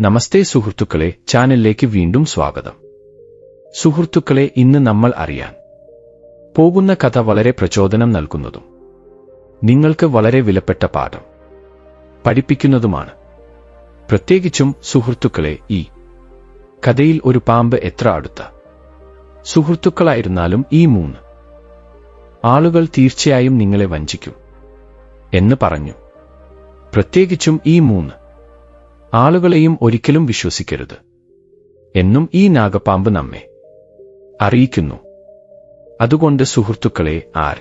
നമസ്തേ സുഹൃത്തുക്കളെ ചാനലിലേക്ക് വീണ്ടും സ്വാഗതം. സുഹൃത്തുക്കളെ ഇന്ന് നമ്മൾ അറിയാൻ പോകുന്ന കഥ വളരെ പ്രചോദനം നൽകുന്നതും നിങ്ങൾക്ക് വളരെ വിലപ്പെട്ട പാഠം പഠിപ്പിക്കുന്നതുമാണ്. പ്രത്യേകിച്ചും സുഹൃത്തുക്കളെ ഈ കഥയിൽ ഒരു പാമ്പ് എത്ര അടുത്ത സുഹൃത്തുക്കളായിരുന്നാലും ഈ മൂന്ന് ആളുകൾ തീർച്ചയായും നിങ്ങളെ വഞ്ചിക്കും എന്ന് പറഞ്ഞു. പ്രത്യേകിച്ചും ഈ മൂന്ന് ആളുകളെയും ഒരിക്കലും വിശ്വസിക്കരുത്. എന്നും ഈ നാഗപ്പാമ്പ് നമ്മെ അറിയിക്കുന്നു. അതുകൊണ്ട് സുഹൃത്തുക്കളെ ആർ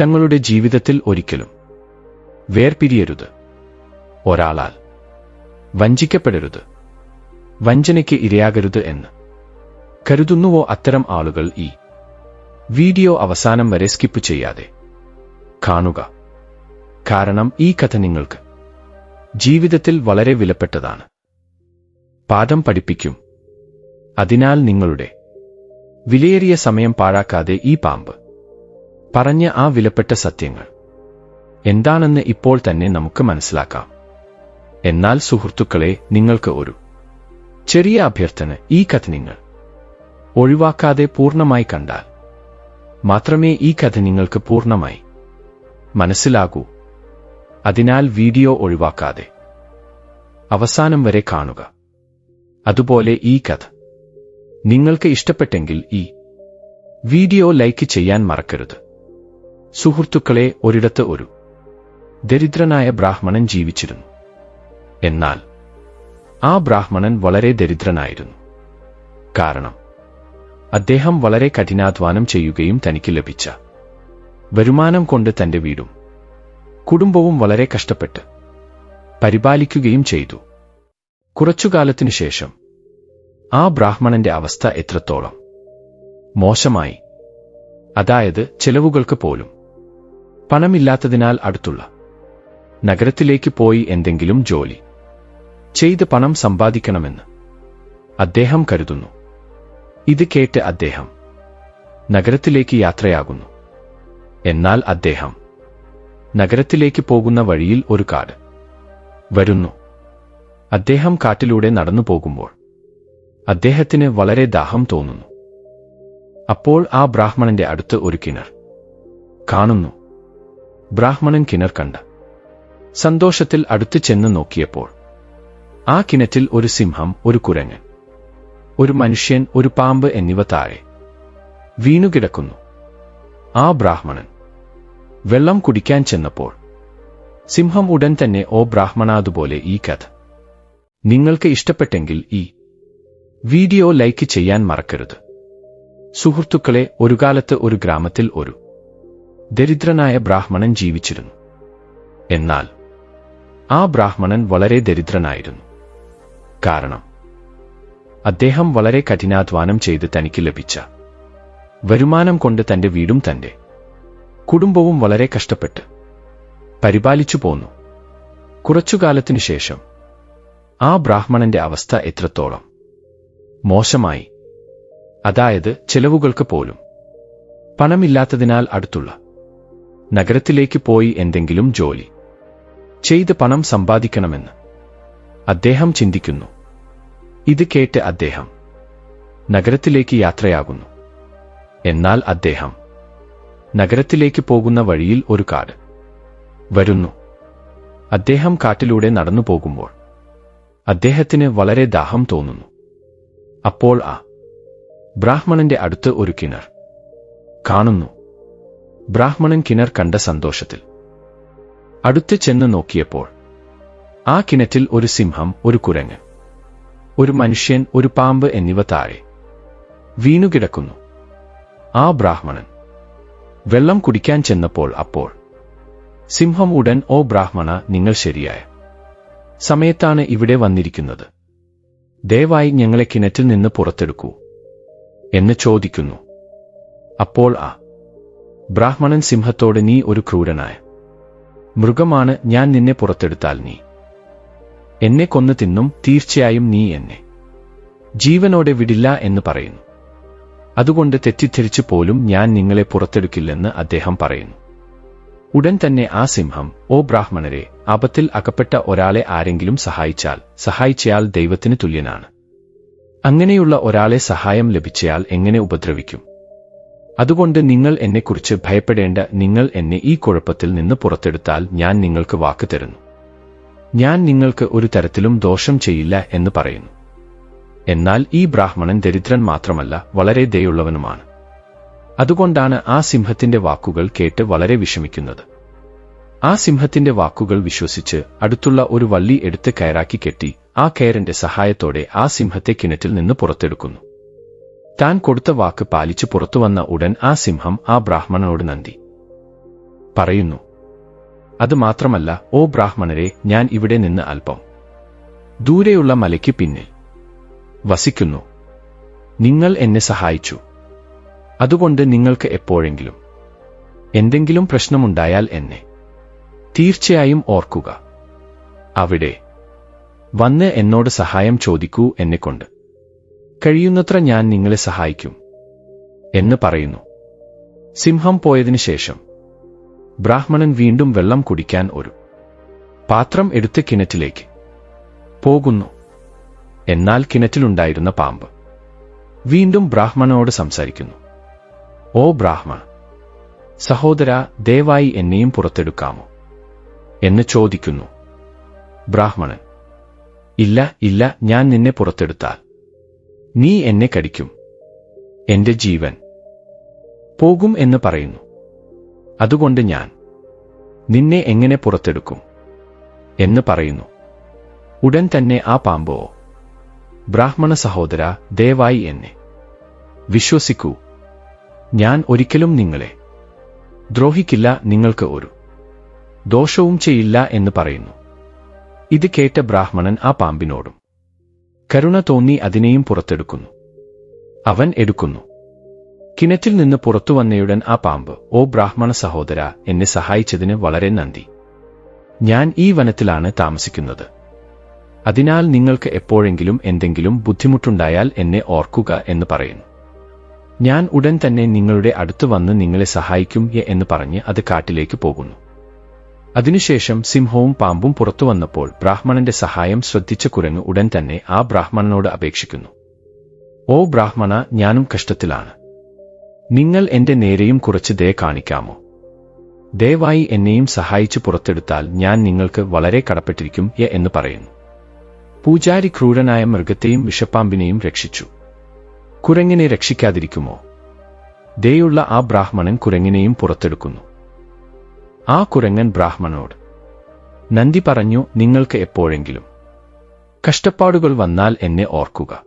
തങ്ങളുടെ ജീവിതത്തിൽ ഒരിക്കലും വേർപിരിയരുത്. ഒരാളാൽ വഞ്ചിക്കപ്പെടരുത്. വഞ്ചനയ്ക്ക് ഇരയാകരുത് എന്ന് കരുതുന്നുവോ അത്തരം ആളുകൾ ഈ വീഡിയോ അവസാനം വരെ സ്കിപ്പ് ചെയ്യാതെ കാണുക. കാരണം ഈ കഥ നിങ്ങൾക്ക് ജീവിതത്തിൽ വളരെ വിലപ്പെട്ടതാണ്. പാഠം പഠിപ്പിക്കും. അതിനാൽ നിങ്ങളുടെ വിലയേറിയ സമയം പാഴാക്കാതെ ഈ പാമ്പ് പറഞ്ഞ ആ വിലപ്പെട്ട സത്യങ്ങൾ എന്താണെന്ന് ഇപ്പോൾ തന്നെ നമുക്ക് മനസ്സിലാക്കാം. എന്നാൽ സുഹൃത്തുക്കളെ നിങ്ങൾക്ക് ഒരു ചെറിയ അഭ്യർത്ഥന ഈ കഥ നിങ്ങൾ ഒഴിവാക്കാതെ പൂർണമായി കണ്ടാൽ മാത്രമേ ഈ കഥ നിങ്ങൾക്ക് പൂർണമായി മനസ്സിലാകൂ. അതിനാൽ വീഡിയോ ഒഴിവാക്കാതെ. അവസാനം വരെ കാണുക. അതുപോലെ ഈ കഥ. നിങ്ങൾക്ക് ഇഷ്ടപ്പെട്ടെങ്കിൽ ഈ വീഡിയോ ലൈക്ക് ചെയ്യാൻ മറക്കരുത്. സുഹൃത്തുക്കളെ ഒരിടത്ത് ഒരു ദരിദ്രനായ ബ്രാഹ്മണൻ ജീവിച്ചിരുന്നു. എന്നാൽ ആ ബ്രാഹ്മണൻ വളരെ ദരിദ്രനായിരുന്നു. കാരണം അദ്ദേഹം വളരെ കഠിനാധ്വാനം ചെയ്യുകയും തനിക്ക് ലഭിച്ച വരുമാനം കൊണ്ട് തന്റെ വീടും കുടുംബവും വളരെ കഷ്ടപ്പെട്ട് പരിപാലിക്കുകയും ചെയ്തു. കുറച്ചുകാലത്തിനു ശേഷം ആ ബ്രാഹ്മണന്റെ അവസ്ഥ എത്രത്തോളം മോശമായി. അതായത് ചെലവുകൾക്ക് പോലും പണമില്ലാത്തതിനാൽ അടുത്തുള്ള നഗരത്തിലേക്ക് പോയി എന്തെങ്കിലും ജോലി ചെയ്ത് പണം സമ്പാദിക്കണമെന്ന് അദ്ദേഹം കരുതുന്നു. ഇത് കേട്ട് അദ്ദേഹം നഗരത്തിലേക്ക് യാത്രയാകുന്നു. എന്നാൽ അദ്ദേഹം നഗരത്തിലേക്ക് പോകുന്ന വഴിയിൽ ഒരു കാട് വരുന്നു. അദ്ദേഹം കാട്ടിലൂടെ നടന്നു പോകുമ്പോൾ അദ്ദേഹത്തിന് വളരെ ദാഹം തോന്നുന്നു. അപ്പോൾ ആ ബ്രാഹ്മണന്റെ അടുത്ത് ഒരു കിണർ കാണുന്നു. ബ്രാഹ്മണൻ കിണർ കണ്ട സന്തോഷത്തിൽ അടുത്ത് ചെന്ന് നോക്കിയപ്പോൾ ആ കിണറ്റിൽ ഒരു സിംഹം ഒരു കുരങ്ങൻ ഒരു മനുഷ്യൻ ഒരു പാമ്പ് എന്നിവ താഴെ വീണുകിടക്കുന്നു. ആ ബ്രാഹ്മണൻ വെള്ളം കുടിക്കാൻ ചെന്നപ്പോൾ സിംഹം ഉടൻ തന്നെ ഓ ബ്രാഹ്മണാതുപോലെ ഈ കഥ. നിങ്ങൾക്ക് ഇഷ്ടപ്പെട്ടെങ്കിൽ ഈ വീഡിയോ ലൈക്ക് ചെയ്യാൻ മറക്കരുത്. സുഹൃത്തുക്കളെ ഒരു കാലത്ത് ഒരു ഗ്രാമത്തിൽ ഒരു ദരിദ്രനായ ബ്രാഹ്മണൻ ജീവിച്ചിരുന്നു. എന്നാൽ ആ ബ്രാഹ്മണൻ വളരെ ദരിദ്രനായിരുന്നു. കാരണം അദ്ദേഹം വളരെ കഠിനാധ്വാനം ചെയ്ത് തനിക്ക് ലഭിച്ച വരുമാനം കൊണ്ട് തന്റെ വീടും തന്റെ കുടുംബവും വളരെ കഷ്ടപ്പെട്ട് പരിപാലിച്ചു പോന്നു. കുറച്ചുകാലത്തിനു ശേഷം ആ ബ്രാഹ്മണന്റെ അവസ്ഥ എത്രത്തോളം മോശമായി. അതായത് ചെലവുകൾക്ക് പോലും പണമില്ലാത്തതിനാൽ അടുത്തുള്ള നഗരത്തിലേക്ക് പോയി എന്തെങ്കിലും ജോലി ചെയ്ത് പണം സമ്പാദിക്കണമെന്ന് അദ്ദേഹം ചിന്തിക്കുന്നു. ഇത് കേട്ട് അദ്ദേഹം നഗരത്തിലേക്ക് യാത്രയാകുന്നു. എന്നാൽ അദ്ദേഹം നഗരത്തിലേക്ക് പോകുന്ന വഴിയിൽ ഒരു കാട് വരുന്നു. അദ്ദേഹം കാട്ടിലൂടെ നടന്നു പോകുമ്പോൾ അദ്ദേഹത്തിന് വളരെ ദാഹം തോന്നുന്നു. അപ്പോൾ ആ ബ്രാഹ്മണന്റെ അടുത്ത് ഒരു കിണർ കാണുന്നു. ബ്രാഹ്മണൻ കിണർ കണ്ട സന്തോഷത്തിൽ അടുത്ത് ചെന്ന് നോക്കിയപ്പോൾ ആ കിണറ്റിൽ ഒരു സിംഹം ഒരു കുരങ്ങ് ഒരു മനുഷ്യൻ ഒരു പാമ്പ് എന്നിവ താഴെ വീണുകിടക്കുന്നു. ആ ബ്രാഹ്മണൻ വെള്ളം കുടിക്കാൻ ചെന്നപ്പോൾ അപ്പോൾ സിംഹം ഉടൻ ഓ ബ്രാഹ്മണ നിങ്ങൾ ശരിയായ സമയത്താണ് ഇവിടെ വന്നിരിക്കുന്നത്. ദയവായി ഞങ്ങളെ കിണറ്റിൽ നിന്ന് പുറത്തെടുക്കൂ എന്ന് ചോദിക്കുന്നു. അപ്പോൾ ആ ബ്രാഹ്മണൻ സിംഹത്തോട് നീ ഒരു ക്രൂരനായ മൃഗമാണ് ഞാൻ നിന്നെ പുറത്തെടുത്താൽ നീ എന്നെ കൊന്നു തിന്നും തീർച്ചയായും നീ എന്നെ ജീവനോടെ വിടില്ല എന്ന് പറയുന്നു. അതുകൊണ്ട് തെറ്റിദ്ധരിച്ചു പോലും ഞാൻ നിങ്ങളെ പുറത്തെടുക്കില്ലെന്ന് അദ്ദേഹം പറയുന്നു. ഉടൻ തന്നെ ആ സിംഹം ഓ ബ്രാഹ്മണരെ അപത്തിൽ അകപ്പെട്ട ഒരാളെ ആരെങ്കിലും സഹായിച്ചാൽ സഹായിച്ചയാൾ ദൈവത്തിന് തുല്യനാണ്. അങ്ങനെയുള്ള ഒരാളെ സഹായം ലഭിച്ചയാൾ എങ്ങനെ ഉപദ്രവിക്കും? അതുകൊണ്ട് നിങ്ങൾ എന്നെക്കുറിച്ച് ഭയപ്പെടേണ്ട നിങ്ങൾ എന്നെ ഈ കുഴപ്പത്തിൽ നിന്ന് പുറത്തെടുത്താൽ ഞാൻ നിങ്ങൾക്ക് വാക്ക് തരുന്നു. ഞാൻ നിങ്ങൾക്ക് ഒരു തരത്തിലും ദോഷം ചെയ്യില്ല എന്ന് പറയുന്നു. എന്നാൽ ഈ ബ്രാഹ്മണൻ ദരിദ്രൻ മാത്രമല്ല വളരെ ദയുള്ളവനുമാണ്. അതുകൊണ്ടാണ് ആ സിംഹത്തിന്റെ വാക്കുകൾ കേട്ട് വളരെ വിഷമിക്കുന്നത്. ആ സിംഹത്തിന്റെ വാക്കുകൾ വിശ്വസിച്ച് അടുത്തുള്ള ഒരു വള്ളി എടുത്ത് കയറാക്കി കെട്ടി ആ കയറിന്റെ സഹായത്തോടെ ആ സിംഹത്തെ കിണറ്റിൽ നിന്ന് പുറത്തെടുക്കുന്നു. താൻ കൊടുത്ത വാക്ക് പാലിച്ചു പുറത്തുവന്ന ഉടൻ ആ സിംഹം ആ ബ്രാഹ്മണനോട് നന്ദി. പറയുന്നു അത് മാത്രമല്ല ഓ ബ്രാഹ്മണരെ ഞാൻ ഇവിടെ നിന്ന് അല്പം. ദൂരെയുള്ള മലയ്ക്ക് പിന്നിൽ. വസിക്കുന്നു. നിങ്ങൾ എന്നെ സഹായിച്ചു. അതുകൊണ്ട് നിങ്ങൾക്ക് എപ്പോഴെങ്കിലും എന്തെങ്കിലും പ്രശ്നമുണ്ടായാൽ എന്നെ തീർച്ചയായും ഓർക്കുക. അവിടെ വന്ന് എന്നോട് സഹായം ചോദിക്കൂ എന്നെക്കൊണ്ട്. കഴിയുന്നത്ര ഞാൻ നിങ്ങളെ സഹായിക്കും എന്ന് പറയുന്നു. സിംഹം പോയതിനു ശേഷം ബ്രാഹ്മണൻ വീണ്ടും വെള്ളം കുടിക്കാൻ ഒരു പാത്രം എടുത്ത് കിണറ്റിലേക്ക് പോകുന്നു. എന്നാൽ കിണറ്റിലുണ്ടായിരുന്ന പാമ്പ്. വീണ്ടും ബ്രാഹ്മണനോട് സംസാരിക്കുന്നു. ഓ ബ്രാഹ്മ സഹോദര ദയവായി എന്നെയും പുറത്തെടുക്കാമോ? എന്ന് ചോദിക്കുന്നു. ബ്രാഹ്മണൻ ഇല്ല ഇല്ല ഞാൻ നിന്നെ പുറത്തെടുത്താൽ. നീ എന്നെ കടിക്കും. എന്റെ ജീവൻ പോകും എന്ന് പറയുന്നു. അതുകൊണ്ട് ഞാൻ നിന്നെ എങ്ങനെ പുറത്തെടുക്കും? എന്ന് പറയുന്നു. ഉടൻ തന്നെ ആ പാമ്പോ? ബ്രാഹ്മണ സഹോദര ദയവായി എന്നെ. വിശ്വസിക്കൂ. ഞാൻ ഒരിക്കലും നിങ്ങളെ. ദ്രോഹിക്കില്ല നിങ്ങൾക്ക് ഒരു. ദോഷവും ചെയ്യില്ല എന്ന് പറയുന്നു. ഇത് കേട്ട ബ്രാഹ്മണൻ ആ പാമ്പിനോടും. കരുണ തോന്നി അതിനെയും പുറത്തെടുക്കുന്നു. അവൻ എടുക്കുന്നു. കിണറ്റിൽ നിന്ന് പുറത്തു വന്നയുടൻ ആ പാമ്പ് ഓ ബ്രാഹ്മണ സഹോദര എന്നെ സഹായിച്ചതിന് വളരെ നന്ദി. ഞാൻ ഈ വനത്തിലാണ് താമസിക്കുന്നത്. അതിനാൽ നിങ്ങൾക്ക് എപ്പോഴെങ്കിലും എന്തെങ്കിലും ബുദ്ധിമുട്ടുണ്ടായാൽ എന്നെ ഓർക്കുക എന്ന് പറയുന്നു ഞാൻ ഉടൻ തന്നെ നിങ്ങളുടെ അടുത്ത് വന്ന് നിങ്ങളെ സഹായിക്കും എന്ന് പറഞ്ഞ് അത് കാട്ടിലേക്ക് പോകുന്നു. അതിനുശേഷം സിംഹവും പാമ്പും പുറത്തു വന്നപ്പോൾ ബ്രാഹ്മണന്റെ സഹായം ശ്രദ്ധിച്ച കുരങ്ങ് ഉടൻ തന്നെ ആ ബ്രാഹ്മണനോട് അപേക്ഷിക്കുന്നു. ഓ ബ്രാഹ്മണ ഞാനും കഷ്ടത്തിലാണ്. നിങ്ങൾ എന്റെ നേരെയും കുറച്ച് ദയ കാണിക്കാമോ? ദയവായി എന്നെയും സഹായിച്ചു പുറത്തെടുത്താൽ ഞാൻ നിങ്ങൾക്ക് വളരെ കടപ്പെട്ടിരിക്കും എന്ന് പറയുന്നു. പൂജാരി ക്രൂരനായ മൃഗത്തെയും വിഷപ്പാമ്പിനെയും രക്ഷിച്ചു. കുരങ്ങിനെ രക്ഷിക്കാതിരിക്കുമോ? ദയുള്ള ആ ബ്രാഹ്മണൻ കുരങ്ങിനെയും പുറത്തെടുക്കുന്നു. ആ കുരങ്ങൻ ബ്രാഹ്മണനോട് നന്ദി പറഞ്ഞു നിങ്ങൾക്ക് എപ്പോഴെങ്കിലും. കഷ്ടപ്പാടുകൾ വന്നാൽ എന്നെ ഓർക്കുക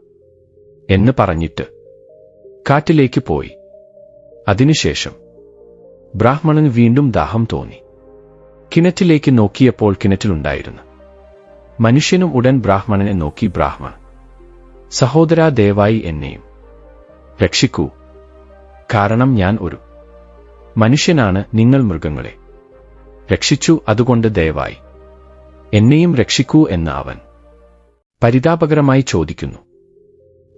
എന്ന് പറഞ്ഞിട്ട് കാട്ടിലേക്ക് പോയി. അതിനുശേഷം ബ്രാഹ്മണന് വീണ്ടും ദാഹം തോന്നി. കിണറ്റിലേക്ക് നോക്കിയപ്പോൾ കിണറ്റിലുണ്ടായിരുന്നു. മനുഷ്യനും ഉടൻ ബ്രാഹ്മണനെ നോക്കി ബ്രാഹ്മൺ സഹോദരാ ദയവായി എന്നെയും രക്ഷിക്കൂ. കാരണം ഞാൻ ഒരു മനുഷ്യനാണ് നിങ്ങൾ മൃഗങ്ങളെ രക്ഷിച്ചു അതുകൊണ്ട് ദയവായി എന്നെയും രക്ഷിക്കൂ എന്ന് അവൻ പരിതാപകരമായി ചോദിക്കുന്നു.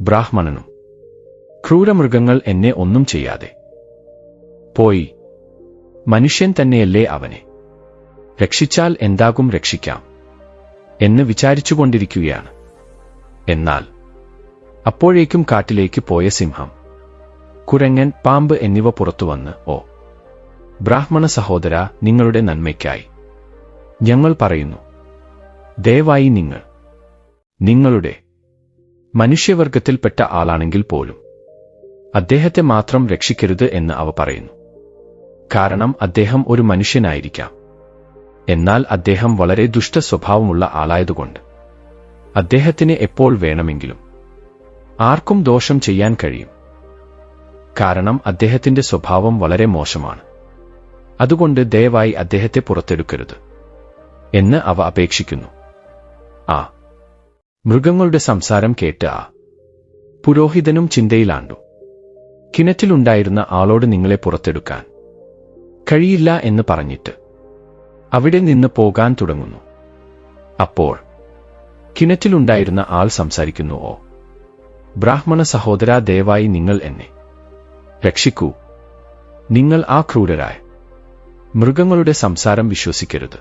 ബ്രാഹ്മണനും ക്രൂരമൃഗങ്ങൾ എന്നെ ഒന്നും ചെയ്യാതെ. പോയി. മനുഷ്യൻ തന്നെയല്ലേ അവനെ? രക്ഷിച്ചാൽ എന്താകും രക്ഷിക്കാം. എന്ന് വിചാരിച്ചുകൊണ്ടിരിക്കുകയാണ്. എന്നാൽ അപ്പോഴേക്കും കാട്ടിലേക്ക് പോയ സിംഹം കുരങ്ങൻ പാമ്പ് എന്നിവ പുറത്തുവന്ന് ഓ ബ്രാഹ്മണ സഹോദര നിങ്ങളുടെ നന്മയ്ക്കായി. ഞങ്ങൾ പറയുന്നു ദയവായി നിങ്ങൾ നിങ്ങളുടെ മനുഷ്യവർഗത്തിൽപ്പെട്ട ആളാണെങ്കിൽ പോലും അദ്ദേഹത്തെ മാത്രം രക്ഷിക്കരുത് എന്ന് അവ പറയുന്നു. കാരണം അദ്ദേഹം ഒരു മനുഷ്യനായിരിക്കാം. എന്നാൽ അദ്ദേഹം വളരെ ദുഷ്ട സ്വഭാവമുള്ള ആളായതുകൊണ്ട് അദ്ദേഹത്തിന് എപ്പോൾ വേണമെങ്കിലും ആർക്കും ദോഷം ചെയ്യാൻ കഴിയും. കാരണം അദ്ദേഹത്തിന്റെ സ്വഭാവം വളരെ മോശമാണ്. അതുകൊണ്ട് ദയവായി അദ്ദേഹത്തെ പുറത്തെടുക്കരുത് എന്ന് അവ അപേക്ഷിക്കുന്നു. ആ. മൃഗങ്ങളുടെ സംസാരം കേട്ട് ആ പുരോഹിതനും ചിന്തയിലാണ്ടു. കിണറ്റിലുണ്ടായിരുന്ന ആളോട് നിങ്ങളെ പുറത്തെടുക്കാൻ കഴിയില്ല എന്ന് പറഞ്ഞിട്ട് അവിടെ നിന്ന് പോകാൻ തുടങ്ങുന്നു. അപ്പോൾ കിണറ്റിലുണ്ടായിരുന്ന ആൾ സംസാരിക്കുന്നു ഓ ബ്രാഹ്മണ സഹോദര ദയവായി നിങ്ങൾ എന്നെ രക്ഷിക്കൂ. നിങ്ങൾ ആ ക്രൂരരായ മൃഗങ്ങളുടെ സംസാരം വിശ്വസിക്കരുത്.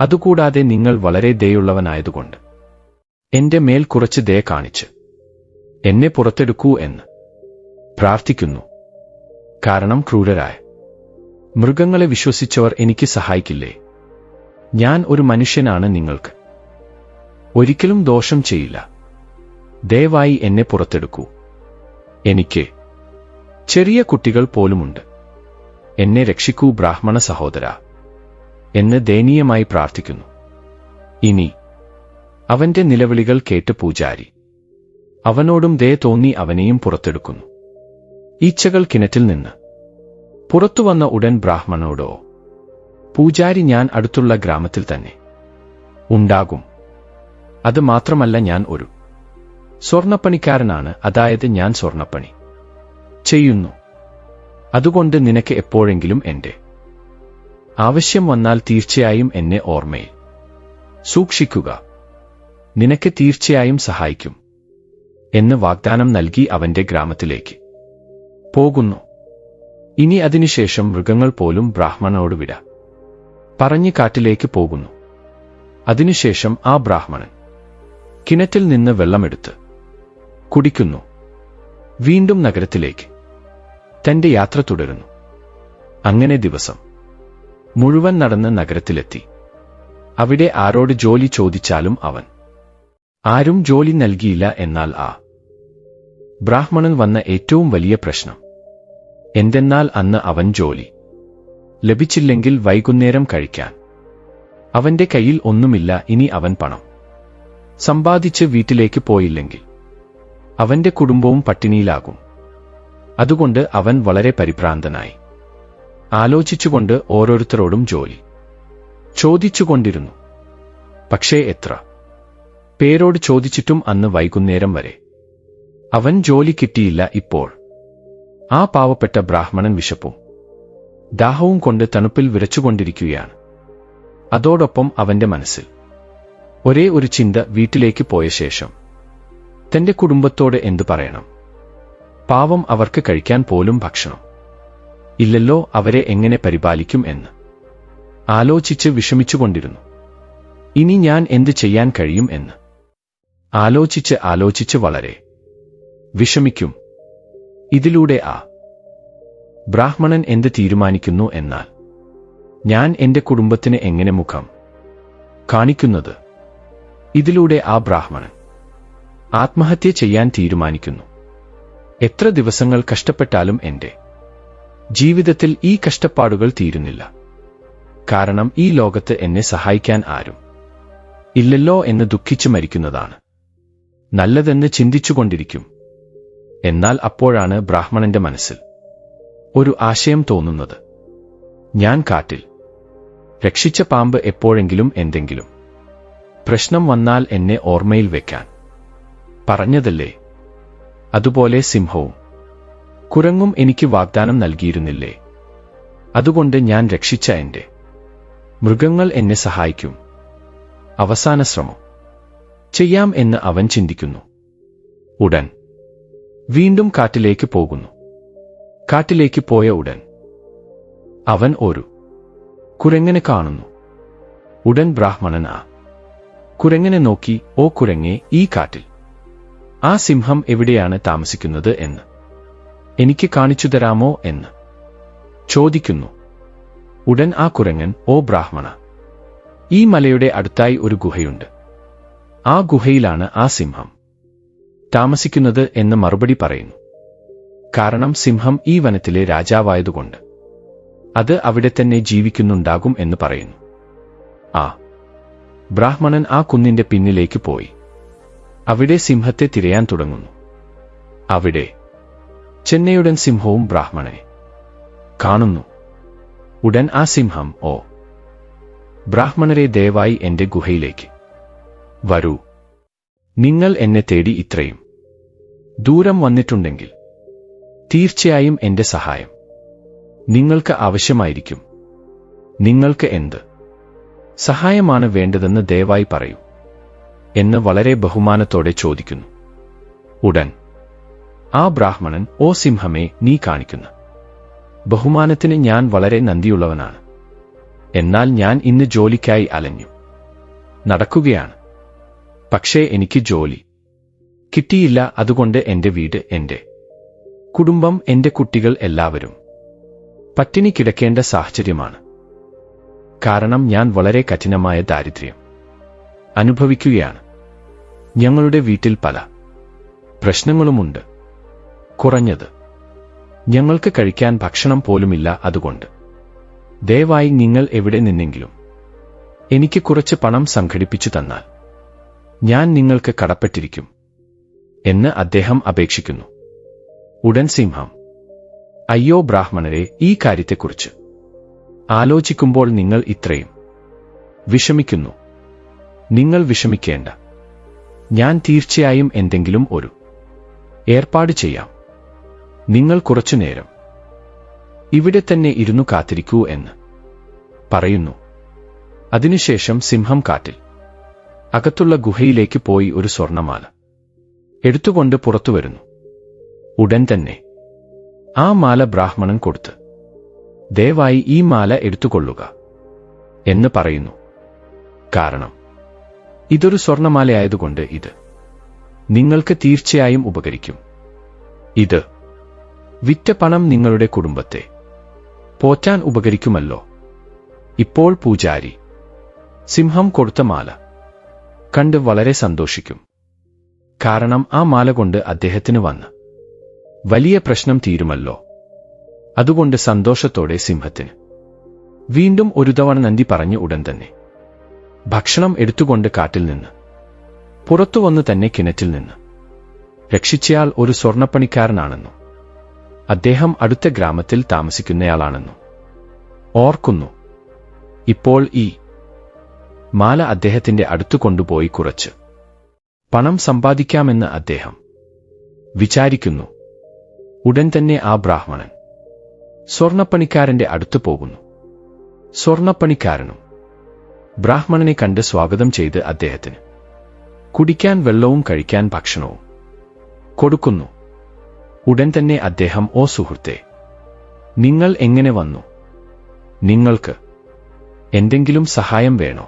അതുകൂടാതെ നിങ്ങൾ വളരെ ദയുള്ളവനായതുകൊണ്ട് എന്റെ മേൽ കുറച്ച് ദയ കാണിച്ച് എന്നെ പുറത്തെടുക്കൂ എന്ന് പ്രാർത്ഥിക്കുന്നു. കാരണം ക്രൂരരായ മൃഗങ്ങളെ വിശ്വസിച്ചവർ എനിക്ക് സഹായിക്കില്ലേ? ഞാൻ ഒരു മനുഷ്യനാണ് നിങ്ങൾക്ക്. ഒരിക്കലും ദോഷം ചെയ്യില്ല. ദയവായി എന്നെ പുറത്തെടുക്കൂ. എനിക്ക് ചെറിയ കുട്ടികൾ പോലുമുണ്ട്. എന്നെ രക്ഷിക്കൂ ബ്രാഹ്മണ സഹോദര എന്ന് ദയനീയമായി പ്രാർത്ഥിക്കുന്നു. ഇനി അവന്റെ നിലവിളികൾ കേട്ട് പൂജാരി. അവനോടും ദയ തോന്നി അവനെയും പുറത്തെടുക്കുന്നു. ഈച്ചകൾ കിണറ്റിൽ നിന്ന് പുറത്തുവന്ന ഉടൻ ബ്രാഹ്മണോടോ പൂജാരി ഞാൻ അടുത്തുള്ള ഗ്രാമത്തിൽ തന്നെ. ഉണ്ടാകും. അത് മാത്രമല്ല ഞാൻ ഒരു സ്വർണപ്പണിക്കാരനാണ്. അതായത് ഞാൻ സ്വർണപ്പണി ചെയ്യുന്നു. അതുകൊണ്ട് നിനക്ക് എപ്പോഴെങ്കിലും എന്റെ ആവശ്യം വന്നാൽ തീർച്ചയായും എന്നെ ഓർമ്മയിൽ സൂക്ഷിക്കുക. നിനക്ക് തീർച്ചയായും സഹായിക്കും എന്ന് വാഗ്ദാനം നൽകി അവന്റെ ഗ്രാമത്തിലേക്ക് പോകുന്നു. ഇനി അതിനുശേഷം മൃഗങ്ങൾ പോലും ബ്രാഹ്മണനോട് വിട. പറഞ്ഞ് കാട്ടിലേക്ക് പോകുന്നു. അതിനുശേഷം ആ ബ്രാഹ്മണൻ കിണറ്റിൽ നിന്ന് വെള്ളമെടുത്ത് കുടിക്കുന്നു. വീണ്ടും നഗരത്തിലേക്ക് തന്റെ യാത്ര തുടരുന്നു. അങ്ങനെ ദിവസം മുഴുവൻ നടന്ന് നഗരത്തിലെത്തി. അവിടെ ആരോട് ജോലി ചോദിച്ചാലും അവൻ ആരും ജോലി നൽകിയില്ല എന്നാൽ ആ ബ്രാഹ്മണൻ വന്ന ഏറ്റവും വലിയ പ്രശ്നം എന്തെന്നാൽ അന്ന് അവൻ ജോലി ലഭിച്ചില്ലെങ്കിൽ വൈകുന്നേരം കഴിക്കാൻ. അവന്റെ കയ്യിൽ ഒന്നുമില്ല ഇനി അവൻ പണം സമ്പാദിച്ച് വീട്ടിലേക്ക് പോയില്ലെങ്കിൽ. അവന്റെ കുടുംബവും പട്ടിണിയിലാകും. അതുകൊണ്ട് അവൻ വളരെ പരിഭ്രാന്തനായി. ആലോചിച്ചുകൊണ്ട് ഓരോരുത്തരോടും ജോലി ചോദിച്ചുകൊണ്ടിരുന്നു. പക്ഷേ എത്ര പേരോട് ചോദിച്ചിട്ടും അന്ന് വൈകുന്നേരം വരെ. അവൻ ജോലി കിട്ടിയില്ല ഇപ്പോൾ. ആ പാവപ്പെട്ട ബ്രാഹ്മണൻ വിശപ്പും ദാഹവും കൊണ്ട് തണുപ്പിൽ വിറച്ചുകൊണ്ടിരിക്കുകയാണ്. അതോടൊപ്പം അവന്റെ മനസ്സിൽ ഒരേ ഒരു ചിന്ത വീട്ടിലേക്ക് പോയ ശേഷം തന്റെ കുടുംബത്തോട് എന്തു പറയണം? പാവം അവർക്ക് കഴിക്കാൻ പോലും ഭക്ഷണം ഇല്ലല്ലോ അവരെ എങ്ങനെ പരിപാലിക്കും എന്ന്. ആലോചിച്ച് വിഷമിച്ചുകൊണ്ടിരുന്നു. ഇനി ഞാൻ എന്ത് ചെയ്യാൻ കഴിയും എന്ന്. ആലോചിച്ച് ആലോചിച്ച് വളരെ വിഷമിക്കും ഇതിലൂടെ ആ ബ്രാഹ്മണൻ എന്ത് തീരുമാനിക്കുന്നു എന്നാൽ ഞാൻ എന്റെ കുടുംബത്തിന് എങ്ങനെ മുഖം കാണിക്കുന്നത്? ഇതിലൂടെ ആ ബ്രാഹ്മണൻ ആത്മഹത്യ ചെയ്യാൻ തീരുമാനിക്കുന്നു. എത്ര ദിവസങ്ങൾ കഷ്ടപ്പെട്ടാലും എന്റെ ജീവിതത്തിൽ ഈ കഷ്ടപ്പാടുകൾ തീരുന്നില്ല. കാരണം ഈ ലോകത്ത് എന്നെ സഹായിക്കാൻ ആരും ഇല്ലല്ലോ എന്ന് ദുഃഖിച്ചു മരിക്കുന്നതാണ്. നല്ലതെന്ന് ചിന്തിച്ചുകൊണ്ടിരിക്കും. എന്നാൽ അപ്പോഴാണ് ബ്രാഹ്മണന്റെ മനസ്സിൽ ഒരു ആശയം തോന്നുന്നത്. ഞാൻ കാറ്റിൽ രക്ഷിച്ച പാമ്പ് എപ്പോഴെങ്കിലും എന്തെങ്കിലും പ്രശ്നം വന്നാൽ എന്നെ ഓർമ്മയിൽ വെക്കാൻ പറഞ്ഞതല്ലേ? അതുപോലെ സിംഹവും. കുരങ്ങും എനിക്ക് വാഗ്ദാനം നൽകിയിരുന്നില്ലേ? അതുകൊണ്ട് ഞാൻ രക്ഷിച്ച എന്റെ മൃഗങ്ങൾ എന്നെ സഹായിക്കും. അവസാന ശ്രമം. ചെയ്യാം എന്ന് അവൻ ചിന്തിക്കുന്നു. ഉടൻ വീണ്ടും കാട്ടിലേക്ക് പോകുന്നു. കാട്ടിലേക്ക് പോയ ഉടൻ അവൻ ഒരു കുരങ്ങനെ കാണുന്നു. ഉടൻ ബ്രാഹ്മണൻ കുരങ്ങനെ നോക്കി ഓ കുരങ്ങെ ഈ കാട്ടിൽ ആ സിംഹം എവിടെയാണ് താമസിക്കുന്നത് എന്ന്? എനിക്ക് കാണിച്ചു തരാമോ എന്ന്? ചോദിക്കുന്നു. ഉടൻ ആ കുരങ്ങൻ ഓ ബ്രാഹ്മണ ഈ മലയുടെ അടുത്തായി ഒരു ഗുഹയുണ്ട്. ആ ഗുഹയിലാണ് ആ സിംഹം. താമസിക്കുന്നത് എന്ന് മറുപടി പറയുന്നു. കാരണം സിംഹം ഈ വനത്തിലെ രാജാവായതുകൊണ്ട്. അത് അവിടെ തന്നെ ജീവിക്കുന്നുണ്ടാകും എന്ന് പറയുന്നു. ആ. ബ്രാഹ്മണൻ ആ കുന്നിന്റെ പിന്നിലേക്ക് പോയി. അവിടെ സിംഹത്തെ തിരയാൻ തുടങ്ങുന്നു. അവിടെ. ചെന്നൈയുടൻ സിംഹവും ബ്രാഹ്മണനെ കാണുന്നു. ഉടൻ ആ സിംഹം ഓ. ബ്രാഹ്മണരെ ദയവായി എന്റെ ഗുഹയിലേക്ക്. വരൂ. നിങ്ങൾ എന്നെ തേടി ഇത്രയും. ദൂരം വന്നിട്ടുണ്ടെങ്കിൽ തീർച്ചയായും എന്റെ സഹായം. നിങ്ങൾക്ക് ആവശ്യമായിരിക്കും. നിങ്ങൾക്ക് എന്ത്? സഹായമാണ് വേണ്ടതെന്ന് ദയവായി പറയൂ എന്ന് വളരെ ബഹുമാനത്തോടെ ചോദിക്കുന്നു. ഉടൻ ആ ബ്രാഹ്മണൻ ഓ സിംഹമേ നീ കാണിക്കുന്ന. ബഹുമാനത്തിന് ഞാൻ വളരെ നന്ദിയുള്ളവനാണ്. എന്നാൽ ഞാൻ ഇന്ന് ജോലിക്കായി അലഞ്ഞു. നടക്കുകയാണ്. പക്ഷേ എനിക്ക് ജോലി കിട്ടിയില്ല അതുകൊണ്ട് എന്റെ വീട് എന്റെ. കുടുംബം എന്റെ കുട്ടികൾ എല്ലാവരും. പട്ടിണി കിടക്കേണ്ട സാഹചര്യമാണ്. കാരണം ഞാൻ വളരെ കഠിനമായ ദാരിദ്ര്യം. അനുഭവിക്കുകയാണ്. ഞങ്ങളുടെ വീട്ടിൽ പല പ്രശ്നങ്ങളുമുണ്ട്. കുറഞ്ഞത്. ഞങ്ങൾക്ക് കഴിക്കാൻ ഭക്ഷണം പോലുമില്ല അതുകൊണ്ട്. ദയവായി നിങ്ങൾ എവിടെ നിന്നെങ്കിലും എനിക്ക് കുറച്ച് പണം സംഘടിപ്പിച്ചു തന്നാൽ. ഞാൻ നിങ്ങൾക്ക് കടപ്പെട്ടിരിക്കും. എന്ന് അദ്ദേഹം അപേക്ഷിക്കുന്നു. ഉടൻ സിംഹം അയ്യോ ബ്രാഹ്മണരെ ഈ കാര്യത്തെക്കുറിച്ച്. ആലോചിക്കുമ്പോൾ നിങ്ങൾ ഇത്രയും. വിഷമിക്കുന്നു. നിങ്ങൾ വിഷമിക്കേണ്ട. ഞാൻ തീർച്ചയായും എന്തെങ്കിലും ഒരു ഏർപ്പാട് ചെയ്യാം. നിങ്ങൾ കുറച്ചുനേരം ഇവിടെ തന്നെ ഇരുന്നു കാത്തിരിക്കൂ എന്ന് പറയുന്നു. അതിനുശേഷം സിംഹം കാറ്റിൽ അകത്തുള്ള ഗുഹയിലേക്ക് പോയി ഒരു സ്വർണമാല എടുത്തുകൊണ്ട് പുറത്തു വരുന്നു. ഉടൻ തന്നെ ആ മാല ബ്രാഹ്മണൻ കൊടുത്ത് ദയവായി ഈ മാല എടുത്തുകൊള്ളുക എന്ന് പറയുന്നു. കാരണം ഇതൊരു സ്വർണമാലയായതുകൊണ്ട് ഇത് നിങ്ങൾക്ക് തീർച്ചയായും ഉപകരിക്കും. ഇത് വിറ്റ പണം നിങ്ങളുടെ കുടുംബത്തെ പോറ്റാൻ ഉപകരിക്കുമല്ലോ. ഇപ്പോൾ പൂജാരി സിംഹം കൊടുത്ത മാല കണ്ട് വളരെ സന്തോഷിക്കും. കാരണം ആ മാല കൊണ്ട് അദ്ദേഹത്തിന് വന്ന്. വലിയ പ്രശ്നം തീരുമല്ലോ. അതുകൊണ്ട് സന്തോഷത്തോടെ സിംഹത്തിന്. വീണ്ടും ഒരു തവണ നന്ദി പറഞ്ഞു ഉടൻ തന്നെ. ഭക്ഷണം എടുത്തുകൊണ്ട് കാട്ടിൽ നിന്ന്. പുറത്തു വന്ന് തന്നെ കിണറ്റിൽ നിന്ന്. രക്ഷിച്ചയാൾ ഒരു സ്വർണപ്പണിക്കാരനാണെന്നും അദ്ദേഹം അടുത്ത ഗ്രാമത്തിൽ താമസിക്കുന്നയാളാണെന്നും. ഓർക്കുന്നു. ഇപ്പോൾ ഈ മാല അദ്ദേഹത്തിന്റെ അടുത്തു കൊണ്ടുപോയി കുറച്ച്. പണം സമ്പാദിക്കാമെന്ന് അദ്ദേഹം വിചാരിക്കുന്നു. ഉടൻ തന്നെ ആ ബ്രാഹ്മണൻ സ്വർണപ്പണിക്കാരന്റെ അടുത്തു പോകുന്നു. സ്വർണപ്പണിക്കാരനും ബ്രാഹ്മണനെ കണ്ട് സ്വാഗതം ചെയ്ത് അദ്ദേഹത്തിന് കുടിക്കാൻ വെള്ളവും കഴിക്കാൻ ഭക്ഷണവും കൊടുക്കുന്നു. ഉടൻ തന്നെ അദ്ദേഹം ഓ സുഹൃത്തെ നിങ്ങൾ എങ്ങനെ വന്നു? നിങ്ങൾക്ക് എന്തെങ്കിലും സഹായം വേണോ?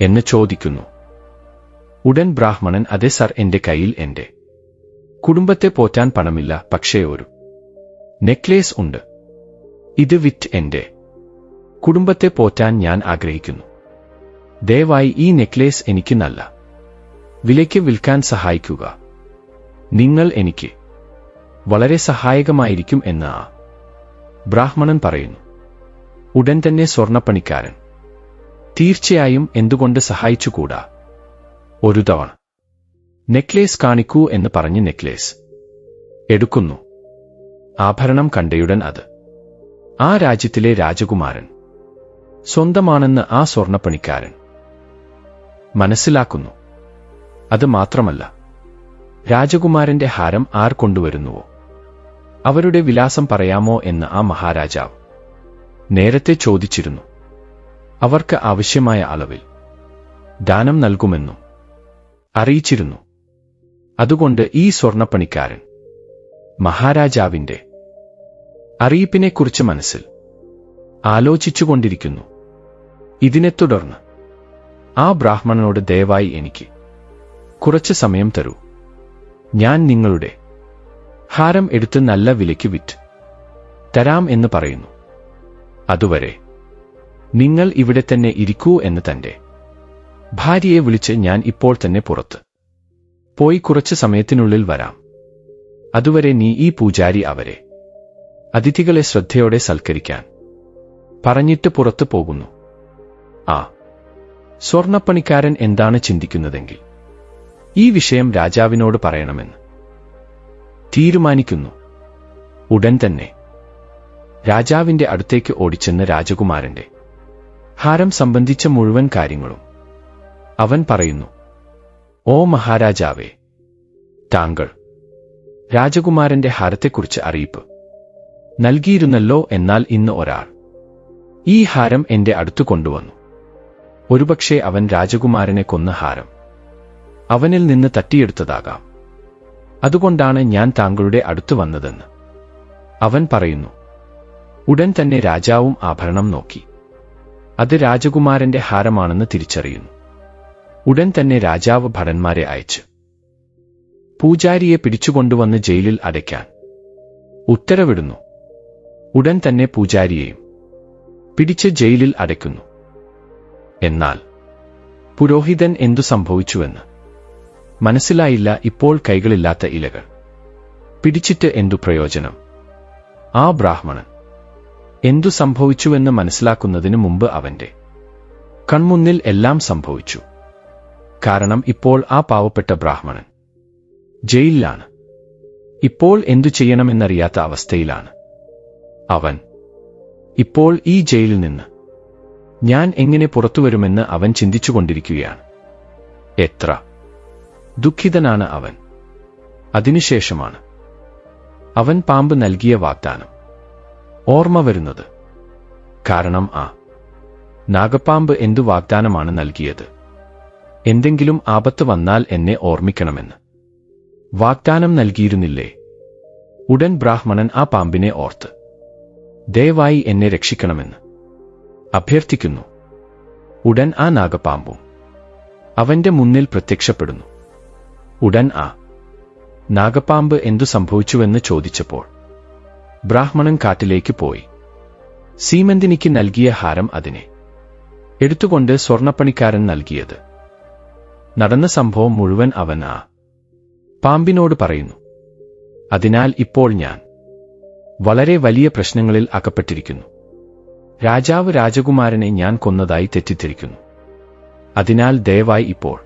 എന്ന് ചോദിക്കുന്നു. ഉടൻ ബ്രാഹ്മണൻ അതെ സർ എന്റെ കയ്യിൽ എന്റെ കുടുംബത്തെ പോറ്റാൻ പണമില്ല പക്ഷേ ഒരു നെക്ലേസ് ഉണ്ട്. ഇത് വിറ്റ് എന്റെ കുടുംബത്തെ പോറ്റാൻ ഞാൻ ആഗ്രഹിക്കുന്നു. ദയവായി ഈ നെക്ലേസ് എനിക്ക് നല്ല വിലയ്ക്ക് വിൽക്കാൻ സഹായിക്കുക. നിങ്ങൾ എനിക്ക് വളരെ സഹായകമായിരിക്കും എന്ന് ആ ബ്രാഹ്മണൻ പറയുന്നു. ഉടൻ തന്നെ സ്വർണപ്പണിക്കാരൻ തീർച്ചയായും എന്തുകൊണ്ട് സഹായിച്ചുകൂടാ? ഒരു തവണ. നെക്ലേസ് കാണിക്കൂ എന്ന് പറഞ്ഞ് നെക്ലേസ്. എടുക്കുന്നു. ആഭരണം കണ്ടയുടൻ അത്. ആ രാജ്യത്തിലെ രാജകുമാരൻ. സ്വന്തമാണെന്ന് ആ സ്വർണപ്പണിക്കാരൻ. മനസ്സിലാക്കുന്നു. അത് മാത്രമല്ല. രാജകുമാരന്റെ ഹാരം ആർ കൊണ്ടുവരുന്നുവോ? അവരുടെ വിലാസം പറയാമോ എന്ന് ആ മഹാരാജാവ്. നേരത്തെ ചോദിച്ചിരുന്നു. അവർക്ക് ആവശ്യമായ അളവിൽ. ദാനം നൽകുമെന്നും. അറിയിച്ചിരുന്നു. അതുകൊണ്ട് ഈ സ്വർണപ്പണിക്കാരൻ മഹാരാജാവിന്റെ അറിയിപ്പിനെക്കുറിച്ച് മനസ്സിൽ ആലോചിച്ചുകൊണ്ടിരിക്കുന്നു. ഇതിനെ തുടർന്ന് ആ ബ്രാഹ്മണനോട് ദയവായി എനിക്ക് കുറച്ച് സമയം തരൂ. ഞാൻ നിങ്ങളുടെ ഹാരം എടുത്ത് നല്ല വിലയ്ക്ക് വിറ്റ് തരാം എന്ന് പറയുന്നു. അതുവരെ നിങ്ങൾ ഇവിടെ തന്നെ ഇരിക്കൂ എന്ന് തന്റെ ഭാര്യയെ വിളിച്ച് ഞാൻ ഇപ്പോൾ തന്നെ പുറത്ത്. പോയി കുറച്ച് സമയത്തിനുള്ളിൽ വരാം. അതുവരെ നീ ഈ പൂജാരി അവരെ. അതിഥികളെ ശ്രദ്ധയോടെ സൽക്കരിക്കാൻ. പറഞ്ഞിട്ട് പുറത്തു പോകുന്നു. ആ. സ്വർണപ്പണിക്കാരൻ എന്താണ് ചിന്തിക്കുന്നതെങ്കിൽ. ഈ വിഷയം രാജാവിനോട് പറയണമെന്ന്. തീരുമാനിക്കുന്നു. ഉടൻ തന്നെ. രാജാവിന്റെ അടുത്തേക്ക് ഓടിച്ചെന്ന് രാജകുമാരന്റെ. ഹാരം സംബന്ധിച്ച മുഴുവൻ കാര്യങ്ങളും. അവൻ പറയുന്നു ഓ മഹാരാജാവേ താങ്കൾ രാജകുമാരന്റെ ഹാരത്തെക്കുറിച്ച് അറിയിപ്പ്. നൽകിയിരുന്നല്ലോ എന്നാൽ ഇന്ന് ഒരാൾ. ഈ ഹാരം എന്റെ അടുത്തു കൊണ്ടുവന്നു. ഒരുപക്ഷെ അവൻ രാജകുമാരനെ കൊന്ന ഹാരം അവനിൽ നിന്ന് തട്ടിയെടുത്തതാകാം. അതുകൊണ്ടാണ് ഞാൻ താങ്കളുടെ അടുത്തു വന്നതെന്ന്. അവൻ പറയുന്നു ഉടൻ തന്നെ രാജാവും ആഭരണം നോക്കി. അത് രാജകുമാരന്റെ ഹാരമാണെന്ന് തിരിച്ചറിയുന്നു. ഉടൻ തന്നെ രാജാവ് ഭടന്മാരെ അയച്ചു. പൂജാരിയെ പിടിച്ചുകൊണ്ടുവന്ന് ജയിലിൽ അടയ്ക്കാൻ. ഉത്തരവിടുന്നു. ഉടൻ തന്നെ പൂജാരിയെയും പിടിച്ച് ജയിലിൽ അടയ്ക്കുന്നു. എന്നാൽ പുരോഹിതൻ എന്തു സംഭവിച്ചുവെന്ന് മനസ്സിലായില്ല ഇപ്പോൾ കൈകളില്ലാത്ത ഇലകൾ. പിടിച്ചിട്ട് എന്തു പ്രയോജനം? ആ ബ്രാഹ്മണൻ എന്തു സംഭവിച്ചുവെന്ന് മനസ്സിലാക്കുന്നതിന് മുമ്പ് അവന്റെ കൺമുന്നിൽ എല്ലാം സംഭവിച്ചു. കാരണം ഇപ്പോൾ ആ പാവപ്പെട്ട ബ്രാഹ്മണൻ ജയിലിലാണ്. ഇപ്പോൾ എന്തു ചെയ്യണമെന്നറിയാത്ത അവസ്ഥയിലാണ്. അവൻ ഇപ്പോൾ ഈ ജയിലിൽ നിന്ന് ഞാൻ എങ്ങനെ പുറത്തുവരുമെന്ന് അവൻ ചിന്തിച്ചുകൊണ്ടിരിക്കുകയാണ്. എത്ര ദുഃഖിതനാണ് അവൻ. അതിനുശേഷമാണ് അവൻ പാമ്പ് നൽകിയ വാഗ്ദാനം. ഓർമ്മ വരുന്നത്. കാരണം ആ നാഗപ്പാമ്പ് എന്തു വാഗ്ദാനമാണ് നൽകിയത്? എന്തെങ്കിലും ആപത്ത് വന്നാൽ എന്നെ ഓർമ്മിക്കണമെന്ന്. വാഗ്ദാനം നൽകിയിരുന്നില്ലേ? ഉടൻ ബ്രാഹ്മണൻ ആ പാമ്പിനെ ഓർത്ത്. ദയവായി എന്നെ രക്ഷിക്കണമെന്ന്. അഭ്യർത്ഥിക്കുന്നു. ഉടൻ ആ നാഗപ്പാമ്പും അവന്റെ മുന്നിൽ പ്രത്യക്ഷപ്പെടുന്നു. ഉടൻ ആ നാഗപ്പാമ്പ് എന്തു സംഭവിച്ചുവെന്ന് ചോദിച്ചപ്പോൾ ബ്രാഹ്മണൻ കാട്ടിലേക്ക് പോയി. സീമന്തിനിക്ക് നൽകിയ ഹാരം അതിനെ എടുത്തുകൊണ്ട് സ്വർണപ്പണിക്കാരൻ നൽകിയത് നടന്ന സംഭവം മുഴുവൻ അവൻ ആ പാമ്പിനോട് പറയുന്നു അതിനാൽ ഇപ്പോൾ ഞാൻ വളരെ വലിയ പ്രശ്നങ്ങളിൽ അകപ്പെട്ടിരിക്കുന്നു. രാജാവ് രാജകുമാരനെ ഞാൻ കൊന്നതായി തെറ്റിദ്ധരിക്കുന്നു. അതിനാൽ ദയവായി ഇപ്പോൾ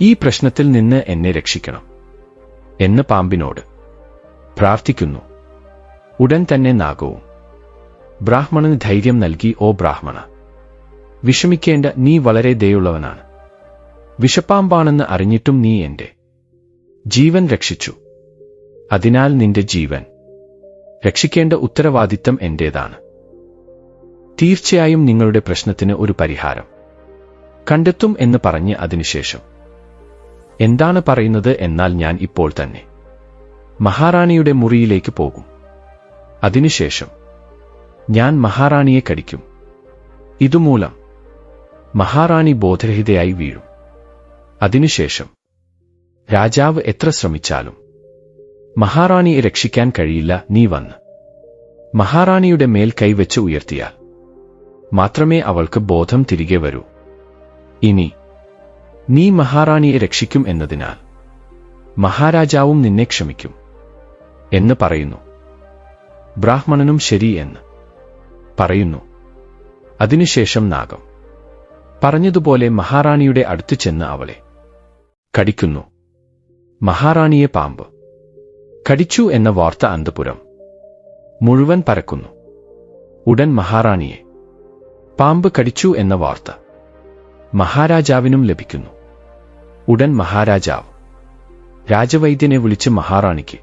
ഈ പ്രശ്നത്തിൽ നിന്ന് എന്നെ രക്ഷിക്കണം എന്ന് പാമ്പിനോട് പ്രാർത്ഥിക്കുന്നു. ഉടൻ തന്നെ നാഗവും ബ്രാഹ്മണന് ധൈര്യം നൽകി ഓ ബ്രാഹ്മണ വിഷമിക്കേണ്ട നീ വളരെ ദയുള്ളവനാണ്. വിഷപ്പാമ്പാണെന്ന് അറിഞ്ഞിട്ടും നീ എന്റെ ജീവൻ രക്ഷിച്ചു. അതിനാൽ നിന്റെ ജീവൻ രക്ഷിക്കേണ്ട ഉത്തരവാദിത്തം എന്റേതാണ്. തീർച്ചയായും നിങ്ങളുടെ പ്രശ്നത്തിന് ഒരു പരിഹാരം കണ്ടെത്തും എന്ന് പറഞ്ഞ് അതിനുശേഷം എന്താണ് പറയുന്നത് എന്നാൽ ഞാൻ ഇപ്പോൾ തന്നെ മഹാറാണിയുടെ മുറിയിലേക്ക് പോകും. അതിനുശേഷം ഞാൻ മഹാറാണിയെ കടിക്കും. ഇതുമൂലം മഹാറാണി ബോധരഹിതയായി വീഴും. അതിനുശേഷം രാജാവ് എത്ര ശ്രമിച്ചാലും മഹാറാണിയെ രക്ഷിക്കാൻ കഴിയില്ല നീ വന്ന്. മഹാറാണിയുടെ മേൽ കൈവച്ച് ഉയർത്തിയാൽ മാത്രമേ അവൾക്ക് ബോധം തിരികെ വരൂ. ഇനി നീ മഹാറാണിയെ രക്ഷിക്കും എന്നതിനാൽ മഹാരാജാവും നിന്നെ ക്ഷമിക്കും എന്ന് പറയുന്നു. ബ്രാഹ്മണനും ശരി എന്ന് പറയുന്നു. അതിനുശേഷം നാഗം പറഞ്ഞതുപോലെ മഹാറാണിയുടെ അടുത്തു ചെന്ന് അവളെ കടിക്കുന്നു. മഹാറാണിയെ പാമ്പ്. കടിച്ചു എന്ന വാർത്ത അന്തപുരം. മുഴുവൻ പരക്കുന്നു. ഉടൻ മഹാറാണിയെ. പാമ്പ് കടിച്ചു എന്ന വാർത്ത. മഹാരാജാവിനും ലഭിക്കുന്നു. ഉടൻ മഹാരാജാവ്. രാജവൈദ്യനെ വിളിച്ച് മഹാറാണിക്ക്.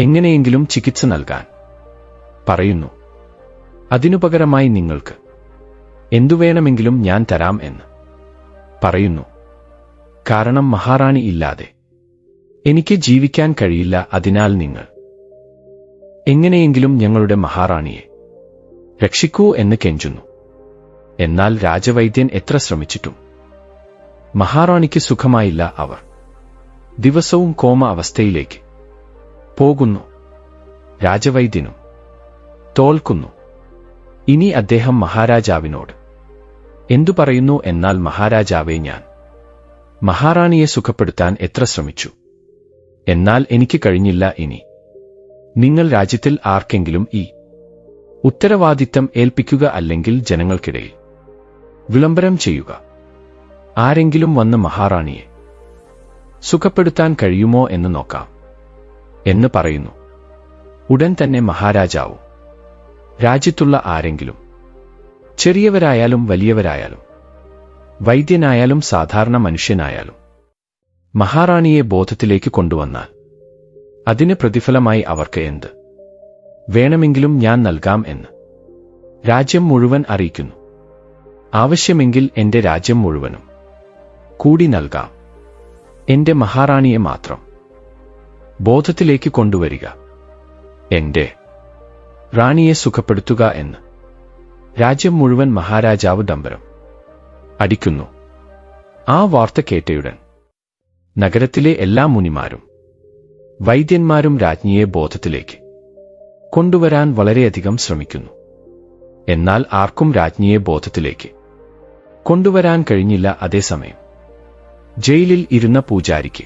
എങ്ങനെയെങ്കിലും ചികിത്സ നൽകാൻ. പറയുന്നു. അതിനു നിങ്ങൾക്ക്. എന്തുവേണമെങ്കിലും ഞാൻ തരാം എന്ന്. പറയുന്നു. കാരണം മഹാറാണി ഇല്ലാതെ. എനിക്ക് ജീവിക്കാൻ കഴിയില്ല അതിനാൽ നിങ്ങൾ. എങ്ങനെയെങ്കിലും ഞങ്ങളുടെ മഹാറാണിയെ രക്ഷിക്കൂ എന്ന് കെഞ്ചുന്നു. എന്നാൽ രാജവൈദ്യൻ എത്ര ശ്രമിച്ചിട്ടും. മഹാറാണിക്ക് സുഖമായില്ല അവർ. ദിവസവും കോമ അവസ്ഥയിലേക്ക് പോകുന്നു. രാജവൈദ്യനും തോൽക്കുന്നു. ഇനി അദ്ദേഹം മഹാരാജാവിനോട് എന്തു പറയുന്നു എന്നാൽ മഹാരാജാവേ ഞാൻ മഹാറാണിയെ സുഖപ്പെടുത്താൻ എത്ര ശ്രമിച്ചു? എന്നാൽ എനിക്ക് കഴിഞ്ഞില്ല ഇനി. നിങ്ങൾ രാജ്യത്തിൽ ആർക്കെങ്കിലും ഈ ഉത്തരവാദിത്തം ഏൽപ്പിക്കുക അല്ലെങ്കിൽ ജനങ്ങൾക്കിടയിൽ വിളംബരം ചെയ്യുക. ആരെങ്കിലും വന്ന് മഹാറാണിയെ സുഖപ്പെടുത്താൻ കഴിയുമോ എന്ന് നോക്കാം. എന്ന് പറയുന്നു. ഉടൻ തന്നെ മഹാരാജാവും രാജ്യത്തുള്ള ആരെങ്കിലും ചെറിയവരായാലും വലിയവരായാലും വൈദ്യനായാലും സാധാരണ മനുഷ്യനായാലും. മഹാറാണിയെ ബോധത്തിലേക്ക് കൊണ്ടുവന്നാൽ അതിന് പ്രതിഫലമായി അവർക്ക് എന്ത്? വേണമെങ്കിലും ഞാൻ നൽകാം എന്ന്. രാജ്യം മുഴുവൻ അറിയിക്കുന്നു. ആവശ്യമെങ്കിൽ എന്റെ രാജ്യം മുഴുവനും കൂടി നൽകാം. എന്റെ മഹാറാണിയെ മാത്രം ബോധത്തിലേക്ക് കൊണ്ടുവരിക. എന്റെ റാണിയെ സുഖപ്പെടുത്തുക എന്ന്. രാജ്യം മുഴുവൻ മഹാരാജാവ് ഡംബരം. അടിക്കുന്നു. ആ വാർത്ത കേട്ടയുടൻ നഗരത്തിലെ എല്ലാ മുനിമാരും വൈദ്യന്മാരും രാജ്ഞിയെ ബോധത്തിലേക്ക് കൊണ്ടുവരാൻ വളരെയധികം ശ്രമിക്കുന്നു. എന്നാൽ ആർക്കും രാജ്ഞിയെ ബോധത്തിലേക്ക് കൊണ്ടുവരാൻ കഴിഞ്ഞില്ല അതേസമയം ജയിലിൽ ഇരുന്ന പൂജാരിക്ക്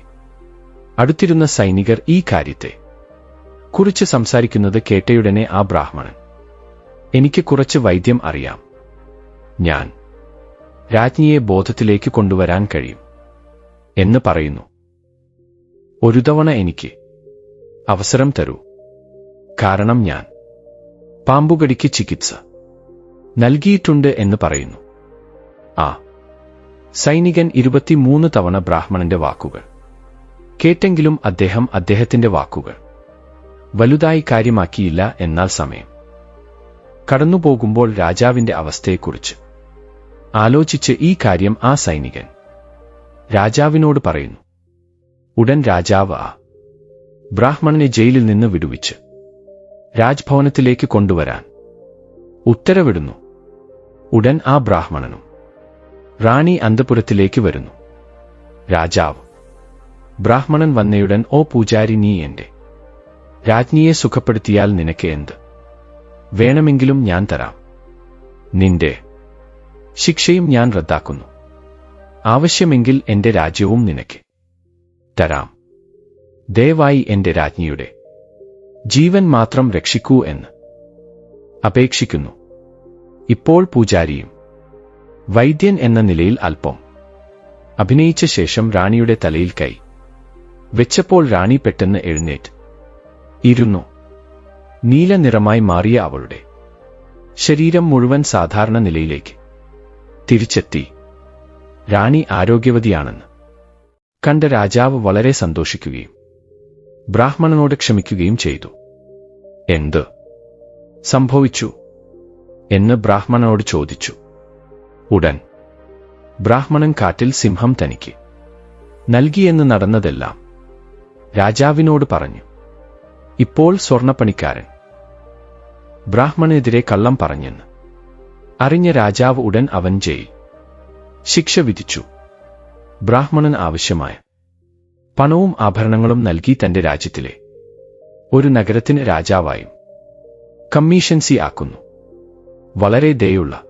അടുത്തിരുന്ന സൈനികർ ഈ കാര്യത്തെ കുറിച്ച് സംസാരിക്കുന്നത് കേട്ടയുടനെ ആ ബ്രാഹ്മണൻ എനിക്ക് കുറച്ച് വൈദ്യം അറിയാം. ഞാൻ രാജ്ഞിയെ ബോധത്തിലേക്ക് കൊണ്ടുവരാൻ കഴിയും എന്ന് പറയുന്നു. ഒരു തവണ എനിക്ക് അവസരം തരൂ. കാരണം ഞാൻ പാമ്പുകടിക്ക് ചികിത്സ നൽകിയിട്ടുണ്ട് എന്ന് പറയുന്നു. ആ സൈനികൻ ഇരുപത്തിമൂന്ന് തവണ ബ്രാഹ്മണന്റെ വാക്കുകൾ കേട്ടെങ്കിലും അദ്ദേഹം അദ്ദേഹത്തിന്റെ വാക്കുകൾ വലുതായി കാര്യമാക്കിയില്ല എന്നാൽ സമയം. കടന്നുപോകുമ്പോൾ രാജാവിന്റെ അവസ്ഥയെക്കുറിച്ച് ആലോചിച്ച് ഈ കാര്യം ആ സൈനികൻ രാജാവിനോട് പറയുന്നു. ഉടൻ രാജാവ് ആ ബ്രാഹ്മണനെ ജയിലിൽ നിന്ന് വിടുവിച്ച് രാജ്ഭവനത്തിലേക്ക് കൊണ്ടുവരാൻ ഉത്തരവിടുന്നു. ഉടൻ ആ ബ്രാഹ്മണനും റാണി അന്തപുരത്തിലേക്ക് വരുന്നു. രാജാവ് ബ്രാഹ്മണൻ വന്നയുടൻ ഓ പൂജാരി നീ എന്റെ രാജ്ഞിയെ സുഖപ്പെടുത്തിയാൽ നിനക്ക് എന്ത്? വേണമെങ്കിലും ഞാൻ തരാം. നിന്റെ ശിക്ഷയും ഞാൻ റദ്ദാക്കുന്നു. ആവശ്യമെങ്കിൽ എന്റെ രാജ്യവും നിനക്ക്. തരാം. ദയവായി എന്റെ രാജ്ഞിയുടെ. ജീവൻ മാത്രം രക്ഷിക്കൂ എന്ന്. അപേക്ഷിക്കുന്നു. ഇപ്പോൾ പൂജാരിയും. വൈദ്യൻ എന്ന നിലയിൽ അല്പം. അഭിനയിച്ച ശേഷം റാണിയുടെ തലയിൽ കൈ. വെച്ചപ്പോൾ റാണി പെട്ടെന്ന് എഴുന്നേറ്റ്. ഇരുന്നു. നീല നിറമായി മാറിയ അവളുടെ. ശരീരം മുഴുവൻ സാധാരണ നിലയിലേക്ക്. തിരിച്ചെത്തി. റാണി ആരോഗ്യവതിയാണെന്ന്. കണ്ട രാജാവ് വളരെ സന്തോഷിക്കുകയും ബ്രാഹ്മണനോട് ക്ഷമിക്കുകയും ചെയ്തു. എന്ത്? സംഭവിച്ചു? എന്ന് ബ്രാഹ്മണനോട് ചോദിച്ചു. ഉടൻ. ബ്രാഹ്മണൻ കാറ്റിൽ സിംഹം തനിക്ക്. നൽകിയെന്ന് നടന്നതെല്ലാം രാജാവിനോട് പറഞ്ഞു. ഇപ്പോൾ സ്വർണപ്പണിക്കാരൻ. ബ്രാഹ്മണെതിരെ കള്ളം പറഞ്ഞെന്ന്. അറിഞ്ഞ രാജാവ് ഉടൻ അവൻ ജയി. ശിക്ഷ വിധിച്ചു. ബ്രാഹ്മണൻ ആവശ്യമായ പണവും ആഭരണങ്ങളും നൽകി തന്റെ രാജ്യത്തിലെ ഒരു നഗരത്തിന് രാജാവായും കമ്മീഷൻസി ആക്കുന്നു. വളരെ ദയുള്ള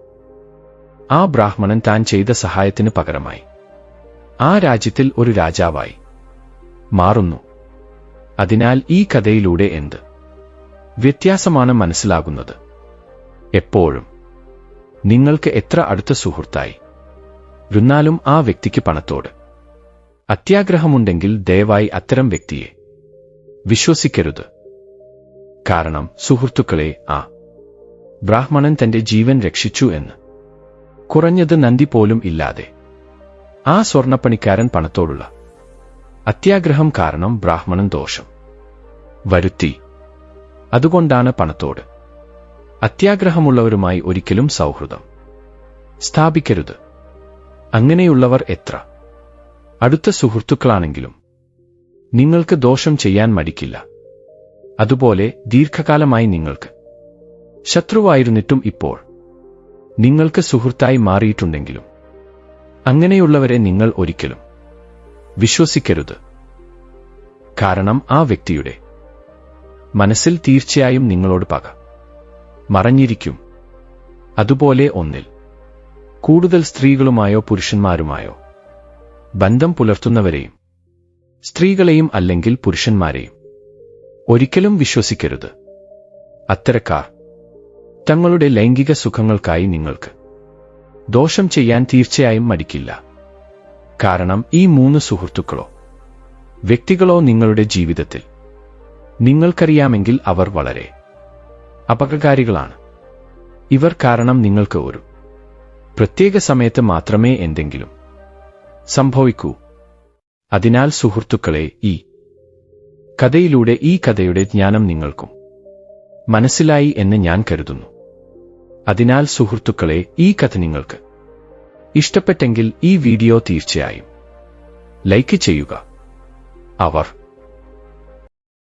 ആ ബ്രാഹ്മണൻ താൻ ചെയ്ത സഹായത്തിന് പകരമായി ആ രാജ്യത്തിൽ ഒരു രാജാവായി മാറുന്നു. അതിനാൽ ഈ കഥയിലൂടെ എന്ത് വ്യത്യാസമാണ് മനസ്സിലാകുന്നത്? എപ്പോഴും നിങ്ങൾക്ക് എത്ര അടുത്ത സുഹൃത്തായി? എന്നാലും ആ വ്യക്തിക്ക് പണത്തോട്. അത്യാഗ്രഹമുണ്ടെങ്കിൽ ദയവായി അത്തരം വ്യക്തിയെ വിശ്വസിക്കരുത്. കാരണം സുഹൃത്തുക്കളെ ആ ബ്രാഹ്മണൻ തന്റെ ജീവൻ രക്ഷിച്ചു എന്ന്. കുറഞ്ഞത് നന്ദി പോലും ഇല്ലാതെ. ആ സ്വർണപ്പണിക്കാരൻ പണത്തോടുള്ള അത്യാഗ്രഹം കാരണം ബ്രാഹ്മണൻ ദോഷം. വരുത്തി. അതുകൊണ്ടാണ് പണത്തോട്. അത്യാഗ്രഹമുള്ളവരുമായി ഒരിക്കലും സൗഹൃദം. സ്ഥാപിക്കരുത്. അങ്ങനെയുള്ളവർ എത്ര? അടുത്ത സുഹൃത്തുക്കളാണെങ്കിലും നിങ്ങൾക്ക് ദോഷം ചെയ്യാൻ മടിക്കില്ല. അതുപോലെ ദീർഘകാലമായി നിങ്ങൾക്ക്. ശത്രുവായിരുന്നിട്ടും ഇപ്പോൾ നിങ്ങൾക്ക് സുഹൃത്തായി മാറിയിട്ടുണ്ടെങ്കിലും അങ്ങനെയുള്ളവരെ നിങ്ങൾ ഒരിക്കലും വിശ്വസിക്കരുത്. കാരണം ആ വ്യക്തിയുടെ മനസ്സിൽ തീർച്ചയായും നിങ്ങളോട് പക. മറഞ്ഞിരിക്കും. അതുപോലെ ഒന്നിൽ. കൂടുതൽ സ്ത്രീകളുമായോ പുരുഷന്മാരുമായോ. ബന്ധം പുലർത്തുന്നവരെയും സ്ത്രീകളെയും അല്ലെങ്കിൽ പുരുഷന്മാരെയും. ഒരിക്കലും വിശ്വസിക്കരുത്. അത്തരക്കാർ തങ്ങളുടെ ലൈംഗിക സുഖങ്ങൾക്കായി നിങ്ങൾക്ക് ദോഷം ചെയ്യാൻ തീർച്ചയായും മടിക്കില്ല. കാരണം ഈ മൂന്ന് സുഹൃത്തുക്കളോ വ്യക്തികളോ നിങ്ങളുടെ ജീവിതത്തിൽ. നിങ്ങൾക്കറിയാമെങ്കിൽ അവർ വളരെ അപകടകാരികളാണ്. ഇവർ കാരണം നിങ്ങൾക്ക് ഒരു പ്രത്യേക സമയത്ത് മാത്രമേ എന്തെങ്കിലും സംഭവിക്കൂ. അതിനാൽ സുഹൃത്തുക്കളെ ഈ കഥയിലൂടെ ഈ കഥയുടെ ജ്ഞാനം നിങ്ങൾക്കും മനസ്സിലായി എന്ന് ഞാൻ കരുതുന്നു. അതിനാൽ സുഹൃത്തുക്കളെ ഈ കഥ നിങ്ങൾക്ക് ഇഷ്ടപ്പെട്ടെങ്കിൽ ഈ വീഡിയോ തീർച്ചയായും ലൈക്ക് ചെയ്യുക. അവർ